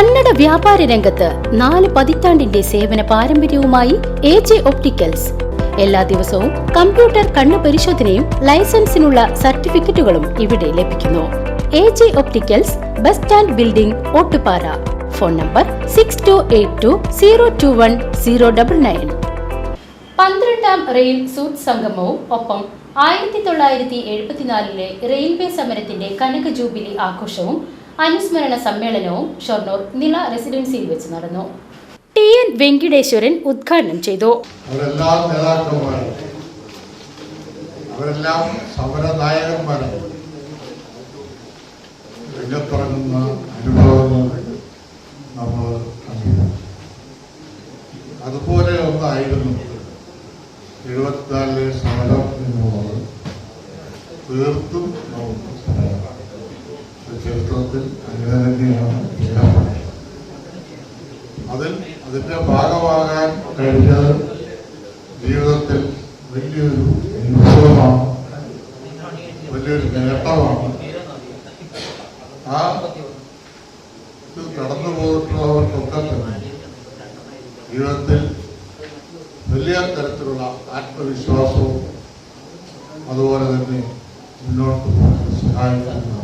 കന്നഡ വ്യാപാര രംഗത്ത് നാല് പതിറ്റാണ്ടിന്റെ സേവന പാരമ്പര്യവുമായി എ ജെ ഒപ്റ്റിക്കൽസ്. എല്ലാ ദിവസവും കമ്പ്യൂട്ടർ കണ്ണു പരിശോധനയും ലൈസൻസിനുള്ള സർട്ടിഫിക്കറ്റുകളും ഇവിടെ ലഭിക്കുന്നു. A J opticals bus stand building Ottupara. Phone number six two eight two zero two one zero double nine പന്ത്രണ്ടാം റെയിൽ സൂട്ട് സംഗമവും ഒപ്പം ആയിരത്തി തൊള്ളായിരത്തി എഴുപത്തിനാലിലെ റെയിൽവേ സമരത്തിന്റെ കനക ജൂബിലി ആഘോഷവും അനുസ്മരണ സമ്മേളനവും ഷൊർണൂർ നില റെസിഡൻസിയിൽ വെച്ച് നടന്നു. ടി എൻ വെങ്കിടേശ്വരൻ ഉദ്ഘാടനം ചെയ്തു. അതുപോലെ ഒന്നായിരുന്നു എഴുപത്തിനാലിലെ സമരം എന്നുള്ളത്. തീർത്തും നമുക്ക് പറയാം. ചരിത്രത്തിൽ അങ്ങനെ തന്നെയാണ് അതിൽ അതിന്റെ ഭാഗമാകാൻ കഴിഞ്ഞത് ജീവിതത്തിൽ വലിയൊരു അനുഭവമാണ്. വലിയൊരു നേട്ടമാണ്. ആ ഇത് കടന്നു പോയിട്ടുള്ളവർക്കൊക്കെ തന്നെ ജീവിതത്തിൽ വലിയ തരത്തിലുള്ള ആത്മവിശ്വാസവും അതുപോലെ തന്നെ മുന്നോട്ട് പോകാൻ സഹായിക്കുന്ന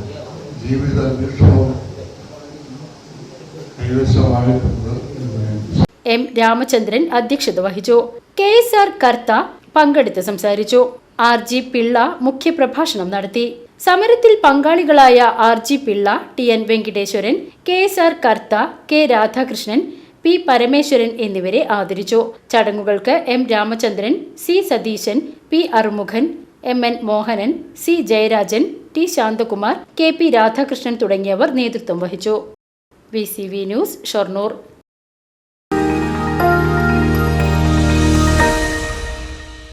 എം രാമചന്ദ്രൻ അധ്യക്ഷത വഹിച്ചു. കെ എസ് ആർ കർത്ത പങ്കെടുത്ത് സംസാരിച്ചു. ആർ ജി പിള്ള മുഖ്യപ്രഭാഷണം നടത്തി. സമരത്തിൽ പങ്കാളികളായ R G Pillai T N Venkiteswaran K S R Kartha K Radhakrishnan P Parameswaran എന്നിവരെ ആദരിച്ചു. ചടങ്ങുകൾക്ക് M Ramachandran C Satheesan P Arumukhan M N Mohanan C Jayarajan T Santhakumar K P Radhakrishnan തുടങ്ങിയവർ നേതൃത്വം വഹിച്ചു. V C V news Shoranur.